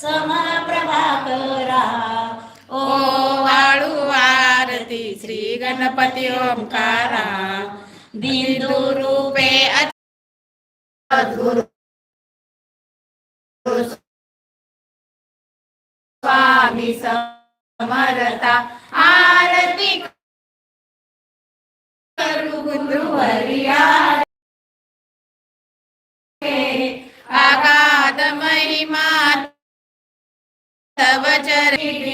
समप्रभा ओ वाळू आरती श्री गणपती ओंकारा। बिंदू रूपे स्वामी समरता आरती करू गुरुवरिया महिमा तव चरणी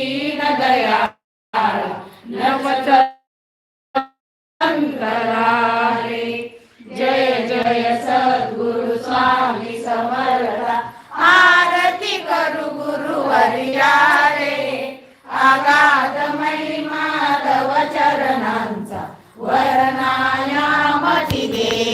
जय जय सद्गुरु स्वामी समर्थ। आरती करू गुरु हरियारे। आगाध महिमा तव चरणांचा। वरणाया मती दे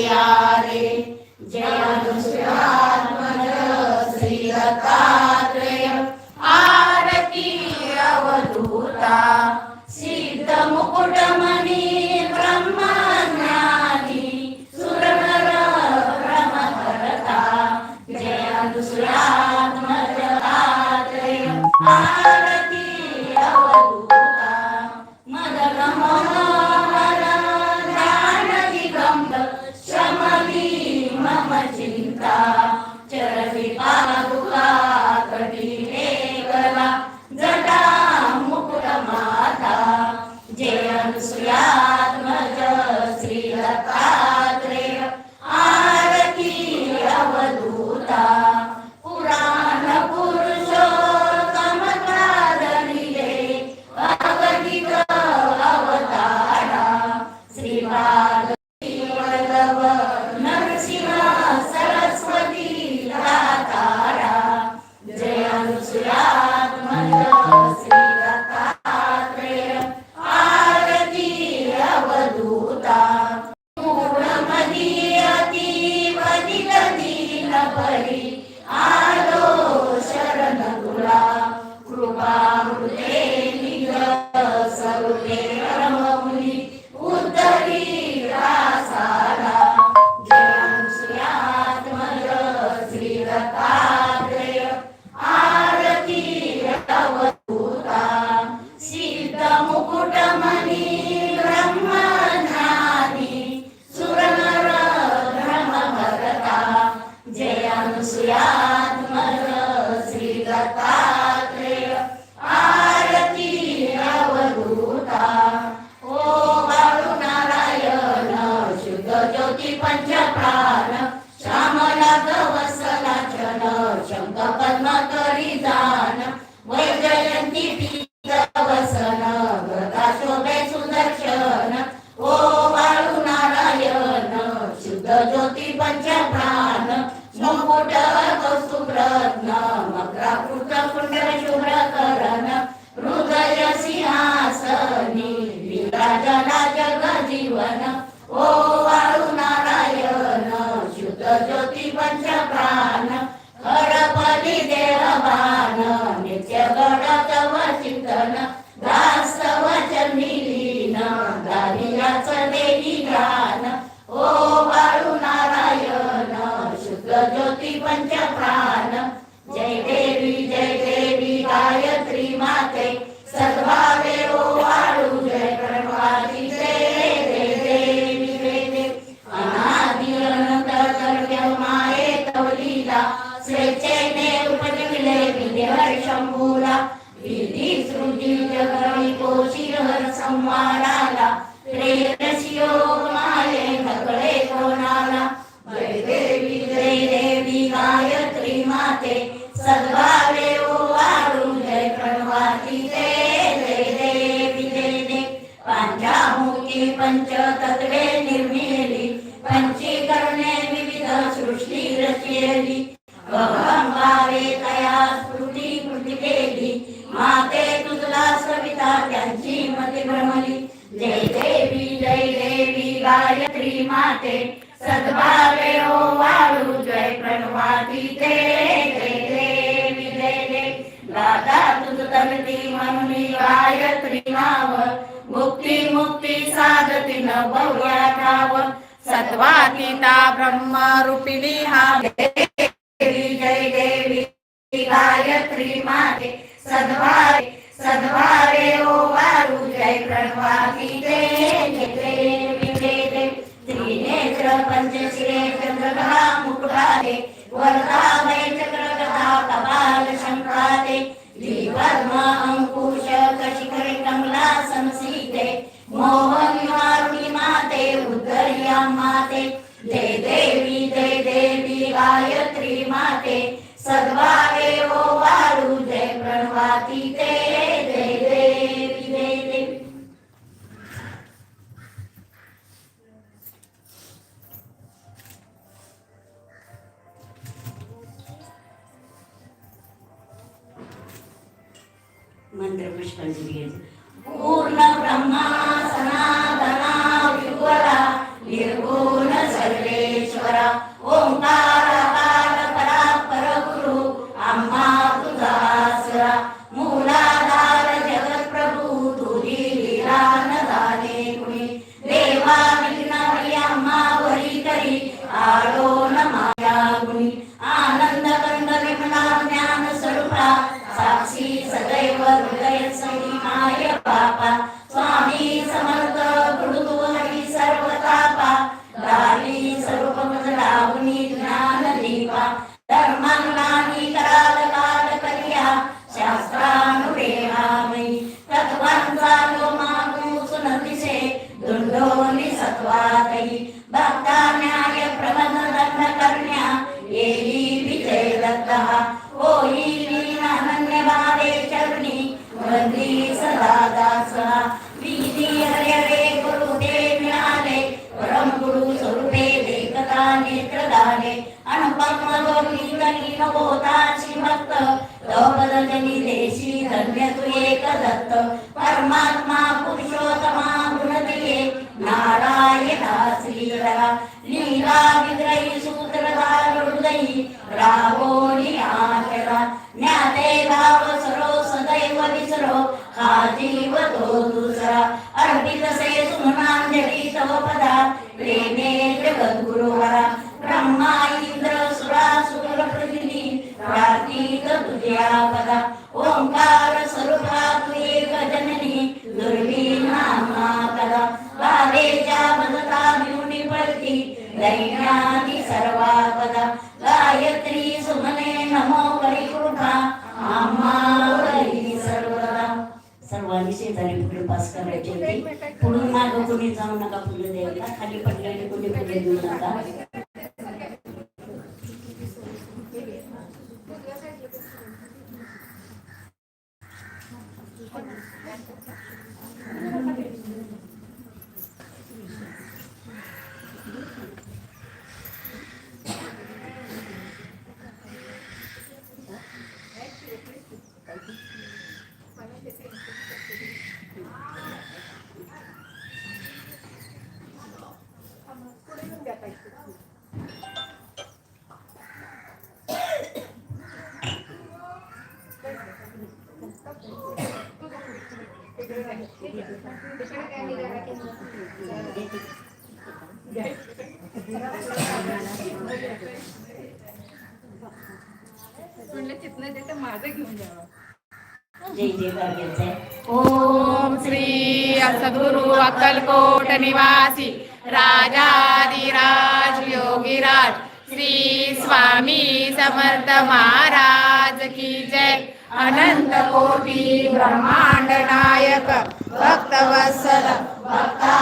त्यांची मती भ्रमली. जय देवी जय देवी गायत्री माते. सद्भावे ओ वाळू जय प्रणवाती ते. जय देवी जय देवी. गाता तुझ तनती म्हणून गायत्री नाव. मुक्ती मुक्ती साधती न भव्या ठाव. सत्वातीता ब्रह्म रूपिणी हा. देवी जय देवी गायत्री माते. सद्भावे त्रिनेत्र पंचशिरे चंद्रगहा मुकुटादे वरदा वै चक्रगदा कपाल शंकाते द्विवर्म अंकुश कशिखरे कमला संसीते मोहन मारुणी माते उद्धर्या माते। दे देवी दे देवी गायत्री माते। सद्वारे ओ हो वारु जय प्रणवाती ते जय देवी जय देवी मंत्र पुष्पांजली पूर्ण ब्रह्मा ज्ञाते भाव सरो सदैव विसरो हा जीव तो दुसरा। अर्पित से सुमनांजली तव पदा प्रेमे जगद्गुरुवरा ब्रह्मा इंद्र सुरा सुर पृथ्वी प्रार्थित तुझ्या पदा। ओंकार स्वरूपा तू एक जननी दुर्वी नामा कदा बालेच्या मदता मिळून पडती दैन्यादी सर्वा पदा गायत्री सुमने नमो परिकृपा आम्हावरी सर्वदा सर्वांनी शेजारी पुढे पास करायचे होते पुढून मागं कोणी जाऊ नका फुलं द्यायला खाली पडलेले कोणी फुले देऊ नका म्हणलं ओम श्री सद्गुरु अक्कलकोट निवासी राजाधिराज योगीराज श्री स्वामी समर्थ महाराज की जय. अनंत कोटी ब्रह्मांड नायक भक्तवत्सल भक्ता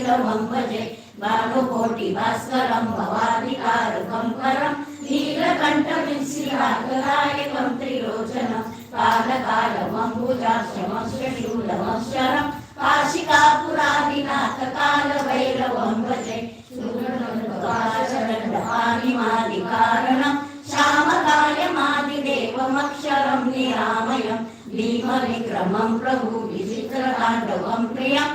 त्रिलोभं भजे बाहुकोटिभास्करं भवादिकारकं परं नीलकण्ठविंश्रीहाकलायकं त्रिलोचनं कालकालमम्बुजाक्षमं शूलमक्षरं काशिकापुरादिनाथकालभैरवं भजे शरणमादिकारणं श्यामकायमादिदेवमक्षरं निरामयं भीमविक्रमं प्रभुविचित्रकाण्डवं प्रियम्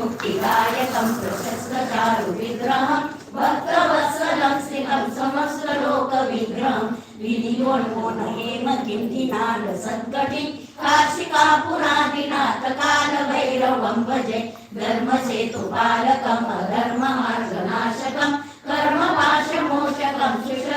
मुक्तिदायकं प्रशस्तचारु विग्रहं भक्तवत्सलं स्थितं समस्तलोकविग्रहं विधियोन्मोन हेम किन्दिनाल सद्गति काशिकापुरादिनाथकालभैरवं भजे धर्मसेतुपालकम् अधर्ममार्गनाशकं कर्मपाशमोचकं शिश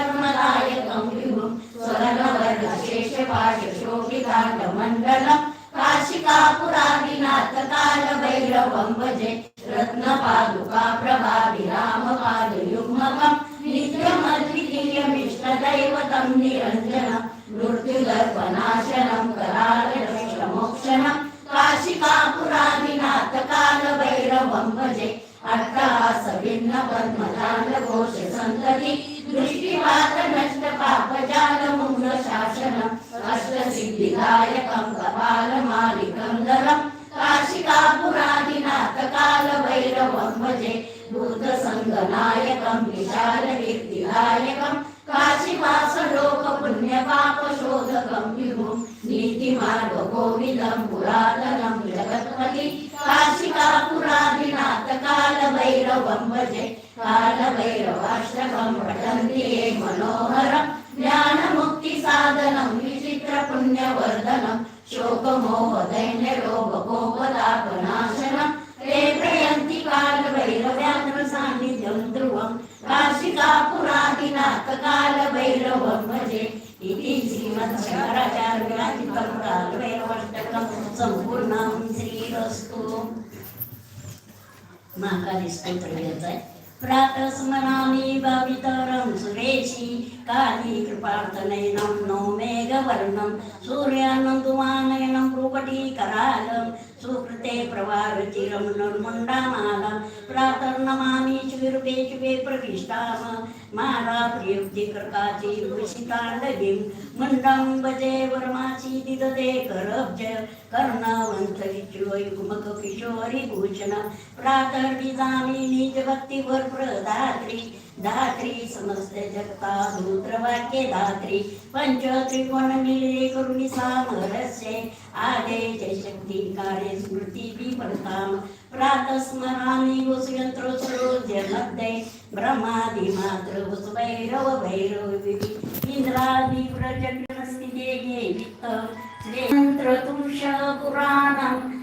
శ్రీరంగం పురాతనం జగత్పతి కాశికా పురాధినాథ కాలభైరవం భజే కాలభైరవాశ్రమం పఠంతి మనోహరం జ్ఞానముక్తి సాధనం విచిత్ర పుణ్యవర్ధనం शोकमोहदैन्यरोगकोपदापनाशनं ते प्रयन्ति कालभैरव्याघ्रसान्निध्यं ध्रुवं काशिकापुरादिनाथ कालभैरवं भजे श्रीमत् संपूर्ण श्री रस्तो महाकाली स्तोत्र घ्यायचा आहे प्रातस्मरामि भवितरं भावितरं सुरेशी काली कृपार्थनयनं नो मेघवर्णं सूर्यानन्दुमानयनं भ्रुपटीकरालं सुकृते प्रवारचिरं निर्मुण्डामालं प्रातर्नमामि शिविरुपे शिवे प्रविष्टाम माला प्रियुक्तिकृकाची भूषिताण्डवीं मुण्डं भजे वरमासी दिदते करब्ज कर्ण कर्णवन्तरिच्युवयुग्मक किशोरी भूषण प्रातर्विजामि निज भक्तिवर प्रदात्री धात्री समस्त जगता सूत्रवाक्ये धात्री पंच त्रिकोण निळे करुणी सामरस्ये आदे जय शक्ती कार्य स्मृती विपरताम प्रातस्मरामि वसुयंत्र सरोज्यमध्ये. ब्रह्मादि मात्र वसुभैरव भैरव विधि. इंद्रादि प्रचक्रस्थिते ये वित्त. पुराणं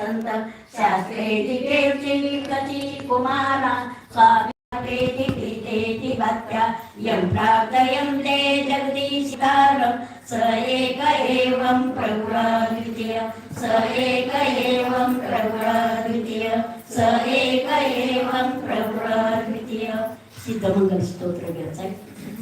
संत शास्त्रे देवची कची कुमारा स्वामी तेति भक्त्या यं प्रार्थयं ते जगदीशिकारं स एक एवं प्रभुराद्वितीय स एक एवं प्रभुराद्वितीय स एक एवं प्रभुराद्वितीय सिद्धमंगल स्तोत्र घ्यायचा आहे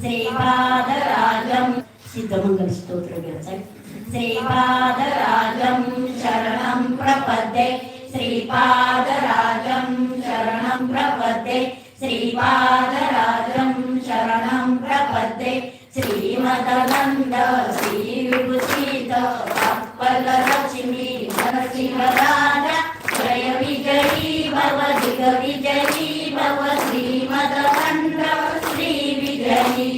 श्रीपादराजं सिद्धमंगल स्तोत्र घ्यायचा आहे శ్రీపాదరాజం శరణం ప్రపద్దే శ్రీపాదరాజం శరణం ప్రపద్దే శ్రీపాదరాజం శరణం ప్రపద్దే శ్రీమదనంద శ్రీ విభూషిత అప్పల లక్ష్మి నరసింహరాజ జయ విజయీ భవ దిగ విజయీ భవ శ్రీమదనంద శ్రీ విజయీ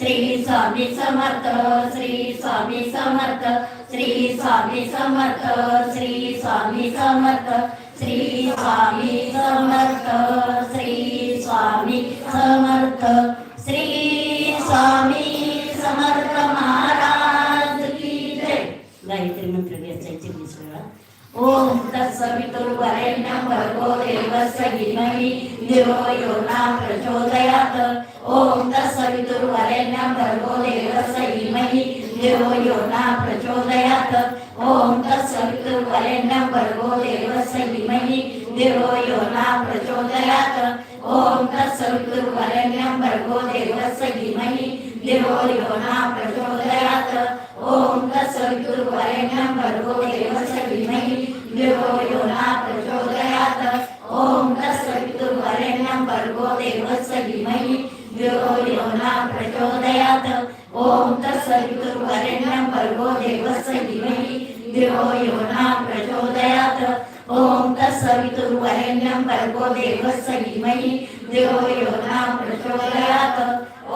श्री स्वामी समर्थ श्री स्वामी समर्थ श्री स्वामी समर्थ श्री स्वामी समर्थ श्री स्वामी समर्थ श्री स्वामी समर्थ श्री स्वामी समर्थ महाराज की जय. गायत्री मंत्र घ्यायचा वीस वेळा ओम तत्सवितुर्वरेण्यं भर्गो देवस्य धीमहि धियो यो न प्रचोदयात्. ओम तत्सवितुर्वरेण्यं भर्गो देवस्य धीमहि धियो यो न प्रचोदयात्। ॐ तत्सवितुर्वरेण्यं भर्गो देवस्य धीमहि धियो यो न प्रचोदयात्। ॐ तत्सवितुर्वरेण्यं भर्गो देवस्य धीमहि धियो यो न प्रचोदयात् तत्सवितुर्वरेण्यं भर्गो देवस्य धीमहि धियो यो न प्रचोदयात् धीमहि यो न प्रचोदयात् ॐ तत्सवितुर्वरेण्यं भर्गो देवस्य धीमहि। धियो यो न प्रचोदयात् ॐ तत्सवितुर्वरेण्यं भर्गो देवस्य धीमहि। धियो यो न प्रचोदयात्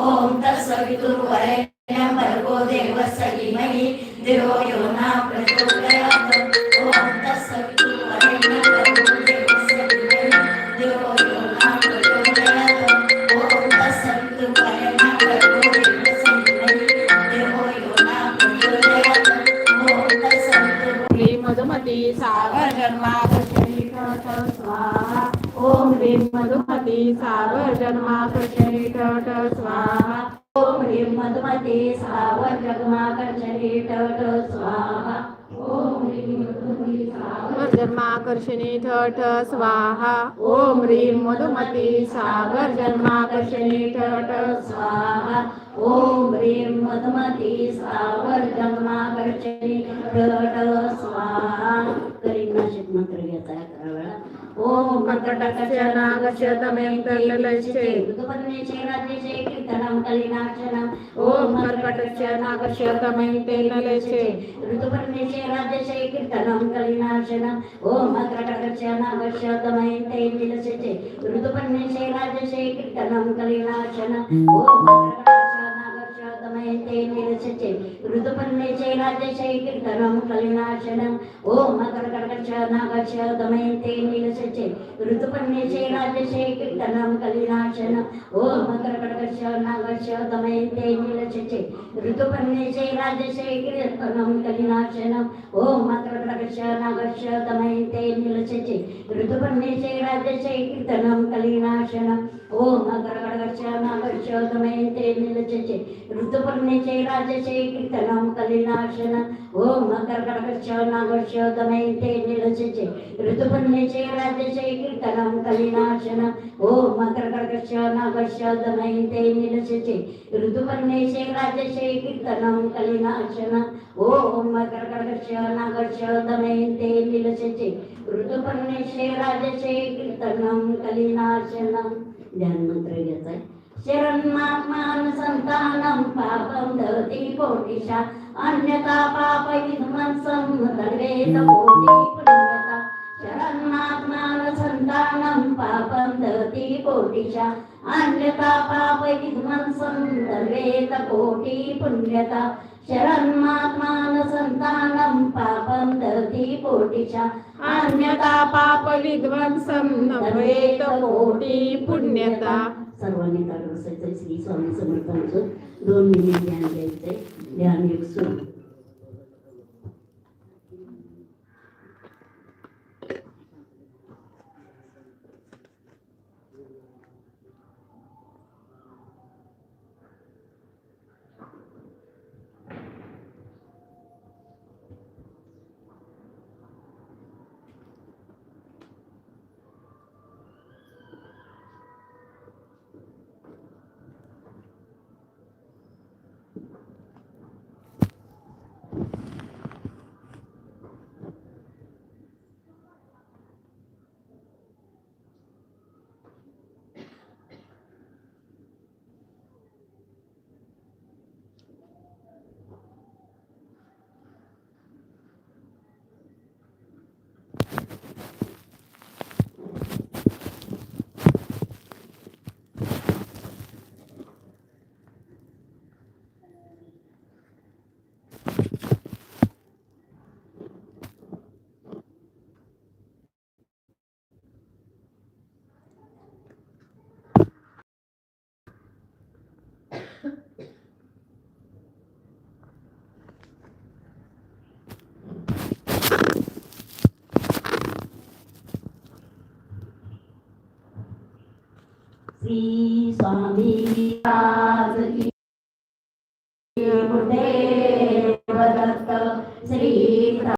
ॐ तत्सवितुर्वरेण्यं भर्गो देवस्य धीमहि। धियो यो न प्रचोदयात् ओम तत्सवितुर्वरेण्यं मधुमती सार्वजन्मा प्रचलित स्वाहा ओम ह्रीं मधुमती सार्वजन्मा प्रचलित स्वाहा। ओम ह्रीं मधुमती सार्वजन्मा प्रचलित स्वाहा। ओम ठठ स्वाहा। ओम ह्रीं मधुमती सागर जन्माकर्षणी ठठ स्वाहा। ओम ह्रीं मधुमती सागर जगमाकर्षणी ठठ स्वाहा। करीनाशिक मंत्र घ्यायचा अकरा वेळा ఓం కర్కటకచనాగశతమేం తెల్లలచే కీర్తనం కలినాచనం ఓం కర్కటకచనాగశతమేం తెల్లలచే ఋతుపర్ణిచే రాజశే కీర్తనం కలినాచనం ఓం కర్కటకచనాగశతమేం తెల్లలచే ఋతుపర్ణిచే రాజశే కీర్తనం కలినాచనం ఓం కర్కటకచ పద్మయంతే నిరసించే ఋతుపర్ణే చైలాదేశై కీర్తనం కలినాశనం ఓం మకర కడకక్ష నాగక్ష దమయంతే నిరసించే ఋతుపర్ణే చైలాదేశై కీర్తనం కలినాశనం ఓం మకర కడకక్ష నాగక్ష దమయంతే నిరసించే ఋతుపర్ణే చైలాదేశై కీర్తనం కలినాశనం ఓం మకర కడకక్ష నాగక్ష దమయంతే నిరసించే ధృతపన్నేశరాజశై కీర్తనం కలినాశనం ఓం అకరకడగర్శనగర్శోతమయంతే నిలచే ఋతుపర్ణేశరాజశై కీర్తనం కలినాశనం ఓం అకరకడగర్శనగర్శోతమయంతే నిలచే ఋతుపర్ణేశరాజశై కీర్తనం కలినాశనం ఓం అకరకడగర్శనగర్శోతమయంతే నిలచే ఋతుపర్ణేశరాజశై కీర్తనం కలినాశనం ఓం అకరకడగర్శనగర్శోతమయంతే నిలచే ఋతుపర్ణేశ शिवराजचे कीर्तनम कलिनाशनम ध्यान मंत्र घ्यायचा आहे शरणमात्मान संतानं पापं धरती कोटिशा. अन्यथा पाप विध्वंसं दर्वेत कोटि पुण्यता. शरणात्मान संतानम पापम धवती कोटिशा. अन्यथा पाप विध्वंसं दर्वेत कोटि पुण्यता. शरणात्मान संतानं पापं धरती पोटीच्या अन्यथा पाप विध्वंसं नभेत कोटी पुण्यता. सर्वांनी ताट श्री स्वामी समर्थांचं दोन मिनिट ध्यान घ्यायचंय ध्यान एक सुरू श्री स्वामी आज